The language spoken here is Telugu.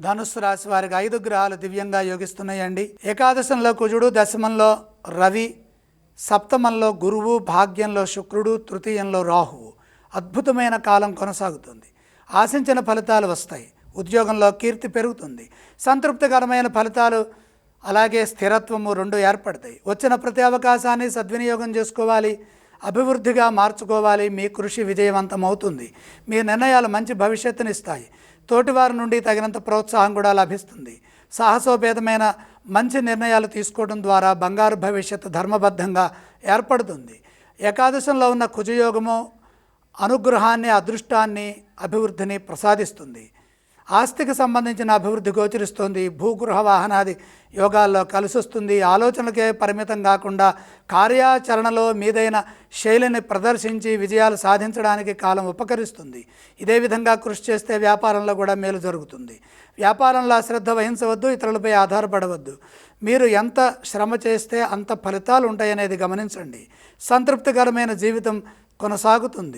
ధనుస్సు రాశి వారికి ఐదు గ్రహాలు దివ్యంగా యోగిస్తున్నాయండి. ఏకాదశంలో కుజుడు దశమంలో రవి సప్తమంలో గురువు భాగ్యంలో శుక్రుడు తృతీయంలో రాహువు. అద్భుతమైన కాలం కొనసాగుతుంది. ఆశించిన ఫలితాలు వస్తాయి. ఉద్యోగంలో కీర్తి పెరుగుతుంది. సంతృప్తికరమైన ఫలితాలు అలాగే స్థిరత్వము రెండు ఏర్పడతాయి. వచ్చిన ప్రతి అవకాశాన్ని సద్వినియోగం చేసుకోవాలి. అభివృద్ధిగా మార్చుకోవాలి. మీ కృషి విజయవంతం అవుతుంది మీ నిర్ణయాలు మంచి భవిష్యత్తునిస్తాయి. తోటివారి నుండి తగినంత ప్రోత్సాహం కూడా లభిస్తుంది. సాహసోపేతమైన మంచి నిర్ణయాలు తీసుకోవడం ద్వారా బంగారు భవిష్యత్తు ధర్మబద్ధంగా ఏర్పడుతుంది. ఏకాదశంలో ఉన్న కుజయోగము అనుగ్రహాన్ని అదృష్టాన్ని అభివృద్ధిని ప్రసాదిస్తుంది. ఆస్తికి సంబంధించిన అభివృద్ధి గోచరిస్తుంది. భూగృహ వాహనాది యోగాల్లో కలిసొస్తుంది. ఆలోచనలకే పరిమితం కాకుండా కార్యాచరణలో మీదైన శైలిని ప్రదర్శించి విజయాలు సాధించడానికి కాలం ఉపకరిస్తుంది. ఇదే విధంగా కృషి చేస్తే వ్యాపారంలో కూడా మేలు జరుగుతుంది. వ్యాపారంలో అశ్రద్ధ వహించవద్దు ఇతరులపై ఆధారపడవద్దు. మీరు ఎంత శ్రమ చేస్తే అంత ఫలితాలు ఉంటాయనేది గమనించండి. సంతృప్తికరమైన జీవితం కొనసాగుతుంది.